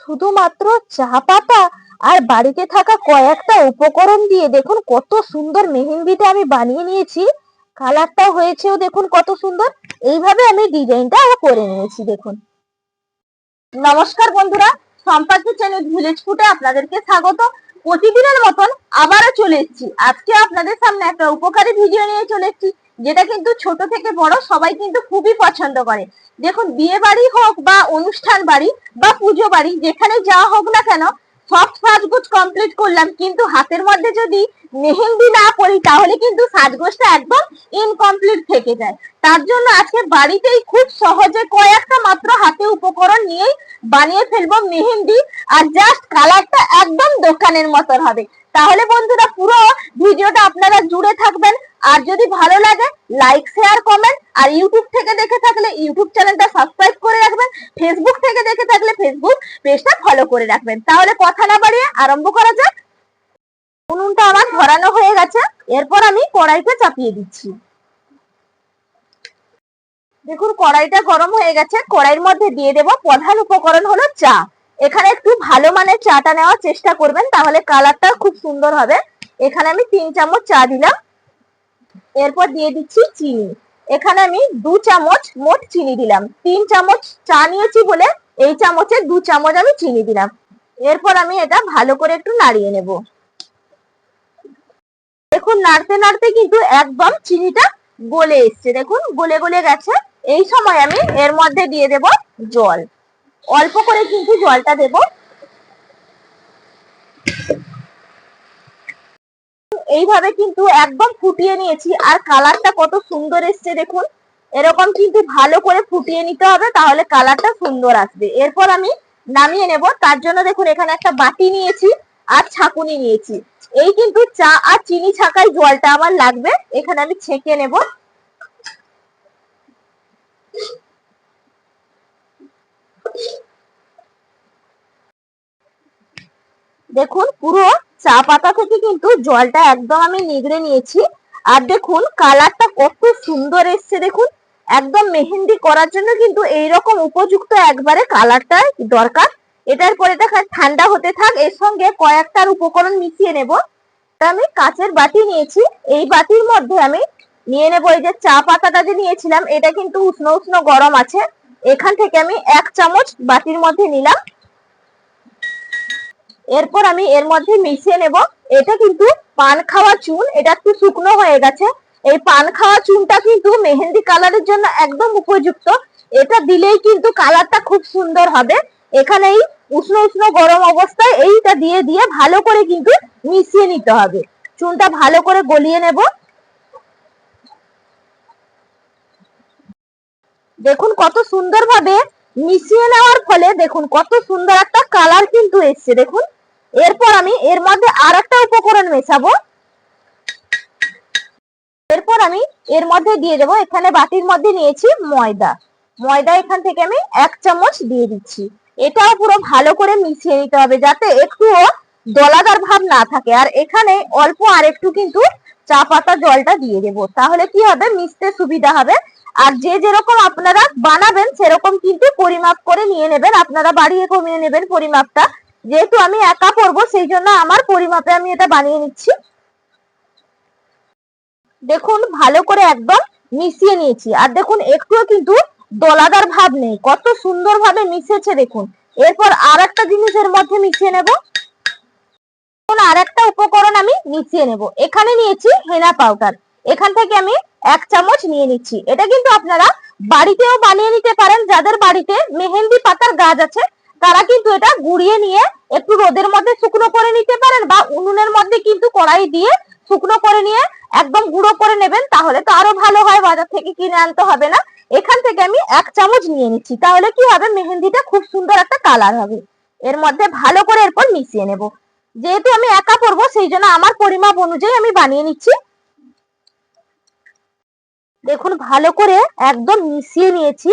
শুধুমাত্র চা পাতা আর বাড়িতে থাকা কয়েকটা উপকরণ দিয়ে দেখুন কত সুন্দর মেহেন্দিটা আমি বানিয়ে নিয়েছি। কালারটা হয়েছেও দেখুন কত সুন্দর। এইভাবে আমি ডিজাইনটা করে নিয়েছি দেখুন। নমস্কার বন্ধুরা সম্পাদ্য চ্যানেল ভিলেজ ফুটে আপনাদেরকে স্বাগত। প্রতিদিনের মতন আবারও চলে এসেছি। আজকে আপনাদের সামনে একটা উপকারী ভিডিও নিয়ে চলে এসেছি, যেটা কিন্তু ছোট থেকে বড় সবাই কিন্তু খুবই পছন্দ করে। দেখুন, বিয়ে বাড়ি হোক বা অনুষ্ঠান বাড়ি বা পুজো বাড়ি, যেখানে যাওয়া হোক না কেন সব সাজগোজ কমপ্লিট করলাম, কিন্তু হাতের মধ্যে যদি মেহেন্দি না পরি, তাহলে কিন্তু সাজগোজটা একদম ইনকমপ্লিট থেকে যায়। তার জন্য আজকে বাড়িতেই খুব সহজে কয়েকটা মাত্র হাতে উপকরণ নিয়েই বানিয়ে ফেলব মেহেন্দি, আর জাস্ট কালারটা একদম দোকানের মতন হবে। তাহলে বন্ধুরা পুরো ভিডিওটা আপনারা জুড়ে থাকবেন। আর যদি ভালো লাগে লাইক শেয়ার কমেন্ট আর ইউটিউব থেকে দেখে থাকলে ইউটিউব চ্যানেলটা সাবস্ক্রাইব করে রাখবেন। ফেসবুক থেকে দেখে থাকলে ফেসবুক পেজটা ফলো করে রাখবেন। তাহলে কথা না বাড়িয়ে আরম্ভ করা যাক। উনুনটা আমার ধরানো হয়ে গেছে। এরপর আমি কড়াইতে চাপিয়ে দিচ্ছি। দেখুন, কড়াইটা গরম হয়ে গেছে। কড়াইয়ের মধ্যে দিয়ে দেব প্রধান উপকরণ হলো চা। এখানে একটু ভালো মানের চাটা নেওয়ার চেষ্টা করবেন, তাহলে কালারটা খুব সুন্দর হবে। এখানে আমি তিন চামচ চা দিলাম। এরপর দিয়ে দিচ্ছি চিনি। এখানে আমি দু চামচ মোট চিনি দিলাম। তিন চামচ চা নিয়েছি বলে এই চামচে দু চামচ আমি চিনি দিলাম। এরপর আমি এটা ভালো করে একটু নাড়িয়ে নেব। দেখুন, নাড়তে নাড়তে কিন্তু একদম চিনিটা গলে এসছে। দেখুন, গলে গলে গেছে। এই সময় আমি এর মধ্যে দিয়ে দেব জল। অল্প করে কিন্তু জলটা দেব। এইভাবে কিন্তু একদম ফুটিয়ে নিয়েছি। আর কালারটা কত সুন্দর এসছে দেখুন। এরকম কিন্তু ভালো করে ফুটিয়ে নিতে হবে, তাহলে কালারটা সুন্দর আসবে। এরপর আমি নামিয়ে নেব। তার জন্য দেখুন, এখানে একটা বাটি নিয়েছি আর ছাকুনি নিয়েছি। এই কিন্তু চা আর চিনি ছাকাই জলটা আমার লাগবে। এখানে আমি ছেঁকে নেব। দেখুন, পুরো চা পাতা থেকে কিন্তু জলটা একদম আমি নিগড়ে নিয়েছি। আর দেখুন, কালারটা কত সুন্দর এসছে, দেখুন। একদম মেহেন্দি করার জন্য কিন্তু এইরকম উপযুক্ত একবারে কালারটা দরকার। এটার পরে দেখা ঠান্ডা হতে থাক, এর সঙ্গে কয়েকটার উপকরণ মিশিয়ে নেব। তা আমি কাচের বাটি নিয়েছি। এই বাটির মধ্যে আমি নিয়ে নেব এই যে চা পাতাটা যে নিয়েছিলাম, এটা কিন্তু উষ্ণ উষ্ণ গরম আছে। এখান থেকে আমি এক চামচ বাটির মধ্যে নিলাম। এরপর আমি এর মধ্যে মিশিয়ে নেব। এটা কিন্তু পান খাওয়া চুন, এটা একটু শুকনো হয়ে গেছে। এই পান খাওয়া চুনটা কিন্তু মেহেন্দি কালারের জন্য একদম উপযুক্ত। এটা দিলেই কিন্তু কালারটা খুব সুন্দর হবে। এখানে এই উষ্ণ উষ্ণ গরম অবস্থায় এইটা দিয়ে দিয়ে ভালো করে কিন্তু মিশিয়ে নিতে হবে। চুনটা ভালো করে গলিয়ে নেব। দেখুন কত সুন্দরভাবে মিশিয়ে নেওয়ার ফলে দেখুন কত সুন্দর একটা কালার কিন্তু এসছে, দেখুন। এরপর আমি এর মধ্যে আর একটা উপকরণ মেশাবো। এরপর আমি এর মধ্যে দিয়ে দেবো, এখানে বাটির মধ্যে নিয়েছি ময়দা। ময়দা এখান থেকে আমি এক চামচ দিয়ে দিচ্ছি। এটাও পুরো ভালো করে মিশিয়ে নিতে হবে যাতে একটুও দলাদার ভাব না থাকে। আর এখানে অল্প আর একটু কিন্তু চা পাতা জলটা দিয়ে দেবো। তাহলে কি হবে? মিশতে সুবিধা হবে। আর যে যেরকম আপনারা বানাবেন, সেরকম কিন্তু পরিমাপ করে নিয়ে নেবেন। আপনারা বাড়িয়ে কমিয়ে নেবেন পরিমাপটা। যেহেতু আমি একা পরবো সেই জন্য আমার পরিমাপে আমি এটা বানিয়ে নিচ্ছি। দেখুন, ভালো করে একদম মিশিয়ে নিয়েছি। আর দেখুন, একটুও কিন্তু দলাদার ভাব নেই। কত সুন্দর ভাবে মিশেছে, দেখুন। এরপর আর একটা জিনিসের মধ্যে মিশিয়ে নেব। আর একটা উপকরণ আমি মিশিয়ে নেব। এখানে নিয়েছি হেনা পাউডার। এখান থেকে আমি এক চামচ নিয়ে নিচ্ছি। এটা কিন্তু আপনারা বাড়িতেও বানিয়ে নিতে পারেন। যাদের বাড়িতে মেহেন্দি পাতার গাছ আছে, তারা কিন্তু এটা গুড়িয়ে নিয়ে একটু রোদের মধ্যে শুকনো করে নিতে পারেন বা উনুনের মধ্যে কিন্তু কড়াই দিয়ে শুকনো করে নিয়ে একদম গুঁড়ো করে নেবেন, তাহলে তো আরও ভালো হয়, বাজার থেকে কিনে আনতে হবে না। এখান থেকে আমি এক চামচ নিয়ে নিচ্ছি। তাহলে কি হবে? মেহেন্দিটা খুব সুন্দর একটা কালার হবে। এর মধ্যে ভালো করে এরপর মিশিয়ে নেব। যেহেতু আমি একা পরবো সেই জন্য আমার পরিমাপ অনুযায়ী আমি বানিয়ে নিচ্ছি। দেখুন, ভালো করে একদম মিশিয়ে নিয়েছি।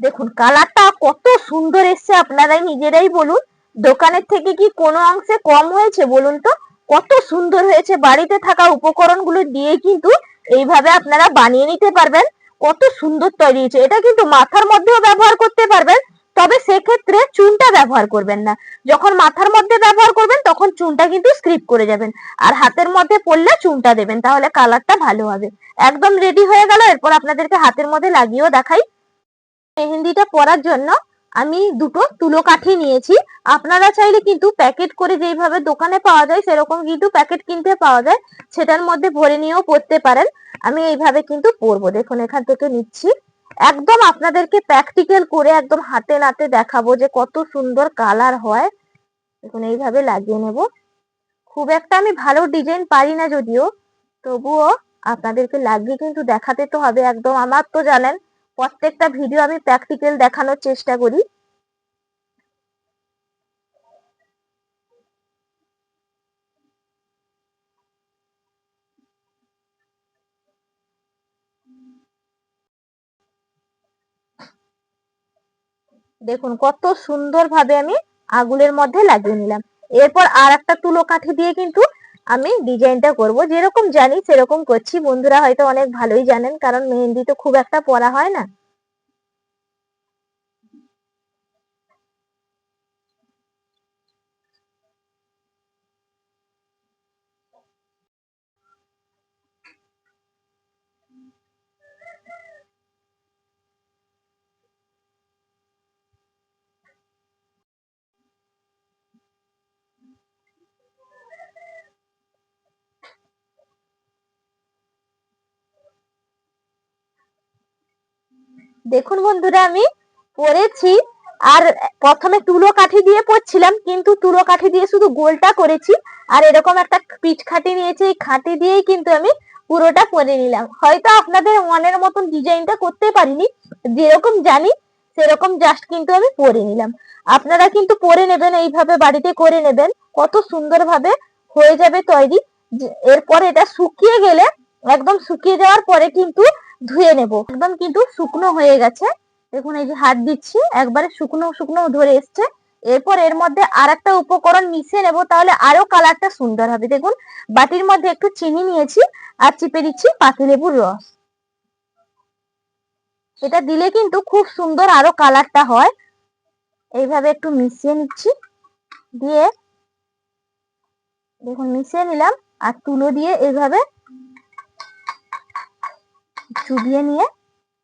দেখুন, কালারটা কত সুন্দর এসছে, আপনারাই নিজেরাই বলুন। দোকানের থেকে কি কোনো অংশে কম হয়েছে বলুন তো? কত সুন্দর হয়েছে, বাড়িতে থাকা উপকরণগুলো দিয়ে কিন্তু এইভাবে আপনারা বানিয়ে নিতে পারবেন। কত সুন্দর তৈরি হয়েছে। এটা কিন্তু মাথার মধ্যেও ব্যবহার করতে পারবেন। তবে সেক্ষেত্রে চুনটা ব্যবহার করবেন না। যখন মাথার মধ্যে ব্যবহার করবেন, তখন চুনটা কিন্তু স্ক্রিপ করে যাবেন। আর হাতের মধ্যে পড়লে চুনটা দেবেন, তাহলে কালারটা ভালো হবে। একদম রেডি হয়ে গেল, এরপর আপনাদেরকে হাতের মধ্যে লাগিয়েও দেখাই। মেহেন্দিটা পরার জন্য আমি দুটো তুলো কাঠি নিয়েছি। আপনারা চাইলে কিন্তু প্যাকেট করে যেইভাবে দোকানে পাওয়া যায়, সেরকম কিন্তু প্যাকেট কিনতে পাওয়া যায়। সেটার মধ্যে ভরে নিয়েও পরতে পারেন। আমি এইভাবে কিন্তু পরবো। দেখুন, এখান থেকে নিচ্ছি। একদম আপনাদেরকে প্র্যাকটিক্যাল করে একদম হাতে নাতে দেখাবো যে কত সুন্দর কালার হয়। এখন এইভাবে লাগিয়ে নেব। খুব একটা আমি ভালো ডিজাইন পারি না যদিও, তবুও আপনাদেরকে লাগিয়ে কিন্তু দেখাতে তো হবে একদম। আমার তো জানেন, প্রত্যেকটা ভিডিও আমি প্র্যাকটিক্যাল দেখানোর চেষ্টা করি। দেখুন, কত সুন্দর ভাবে আমি আগুলের মধ্যে লাগিয়ে নিলাম। এরপর আর একটা তুলো কাঠি দিয়ে কিন্তু আমি ডিজাইনটা করব। যেরকম জানি সেরকম করছি। বন্ধুরা হয়তো অনেক ভালোই জানেন, কারণ মেহেন্দি তো খুব একটা পরা হয় না। দেখুন বন্ধুরা, আমি পরেছি আর প্রথমে তুলো কাঠি দিয়ে পরছিলাম কিন্তু তুলো কাঠি দিয়ে শুধু গোলটা করেছি আর এরকম একটা পিঠ খাটি নিয়েছি, এই খাটি দিয়েই কিন্তু আমি পুরোটা পরে নিলাম। হয়তো আপনাদের মনের মতন ডিজাইনটা করতে পারিনি, যেরকম জানি সেরকম জাস্ট কিন্তু আমি পরে নিলাম। আপনারা কিন্তু পরে নেবেন, এইভাবে বাড়িতে করে নেবেন, কত সুন্দর ভাবে হয়ে যাবে তৈরি। এরপরে এটা শুকিয়ে গেলে, একদম শুকিয়ে যাওয়ার পরে কিন্তু ধুয়ে নেব। একদম কিন্তু শুকনো হয়ে গেছে। দেখুন, এই যে হাত দিচ্ছি, একবারে শুকনো শুকনো ধরে এসছে। এরপর এর মধ্যে আর একটা উপকরণ মিশিয়ে নেব, তাহলে আরও কালারটা সুন্দর হবে। দেখুন, বাটির মধ্যে একটু চিনি নিয়েছি আর চিপে দিচ্ছি পাতিলেবুর রস। এটা দিলে কিন্তু খুব সুন্দর আরও কালারটা হয়। এইভাবে একটু মিশিয়ে নিচ্ছি। দিয়ে দেখুন, মিশিয়ে নিলাম আর তুলো দিয়ে এইভাবে চুবিয়ে নিয়ে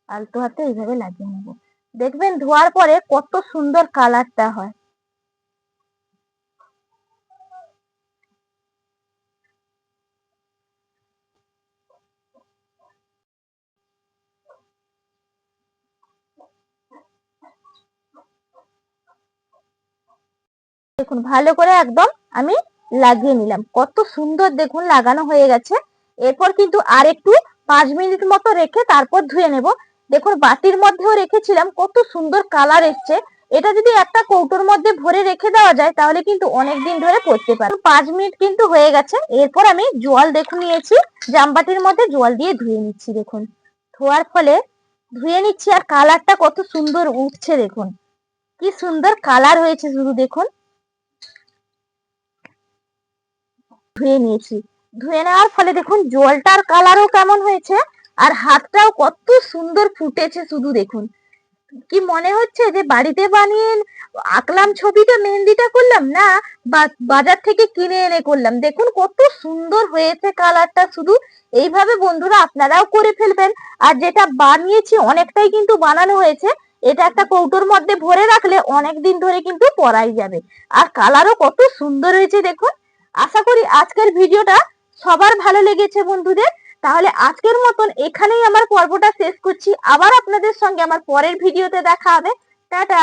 আলতো হাতে এইভাবে লাগিয়ে নেব। দেখবেন ধোয়ার পরে কত সুন্দর কালারটা হয়। দেখুন, ভালো করে একদম আমি লাগিয়ে নিলাম। কত সুন্দর দেখুন লাগানো হয়ে গেছে। এরপর কিন্তু আর একটু পাঁচ মিনিট মতো রেখে তারপর ধুয়ে নেব। দেখুন, বাটির মধ্যেও রেখেছিলাম, কত সুন্দর কালার এসছে। এটা যদি একটা কৌটোর মধ্যে ভরে রেখে দেওয়া যায়, তাহলে কিন্তু অনেক দিন ধরে পড়তে পারে। পাঁচ মিনিট কিন্তু হয়ে গেছে। এরপর আমি জল দেখুন নিয়েছি, জামবাটির মধ্যে জল দিয়ে ধুয়ে নিচ্ছি, দেখুন। ধোয়ার ফলে ধুয়ে নিচ্ছি আর কালারটা কত সুন্দর উঠছে, দেখুন। কি সুন্দর কালার হয়েছে, শুধু দেখুন। ধুয়ে নিয়েছি। ধুয়ে নেওয়ার ফলে দেখুন জলটার কালারও কেমন হয়েছে আর হাতটাও কত সুন্দর ফুটেছে শুধু দেখুন। কি মনে হচ্ছে যে বাড়িতে বানিয়ে আঁকলাম ছবিটা, মেহেন্দিটা করলাম? না বাজার থেকে কিনে এনে করলাম। দেখুন কত সুন্দর হয়েছে কালারটা শুধু। এইভাবে বন্ধুরা আপনারাও করে ফেলবেন। আর যেটা বানিয়েছি অনেকটাই কিন্তু বানানো হয়েছে। এটা একটা কৌটোর মধ্যে ভরে রাখলে অনেক দিন ধরে কিন্তু পরাই যাবে। আর কালারও কত সুন্দর হয়েছে দেখুন। আশা করি আজকের ভিডিওটা সবার ভালো লেগেছে বন্ধুদের। তাহলে আজকের মতন এখানেই আমার পর্বটা শেষ করছি। আবার আপনাদের সঙ্গে আমার পরের ভিডিওতে দেখা হবে। টাটা!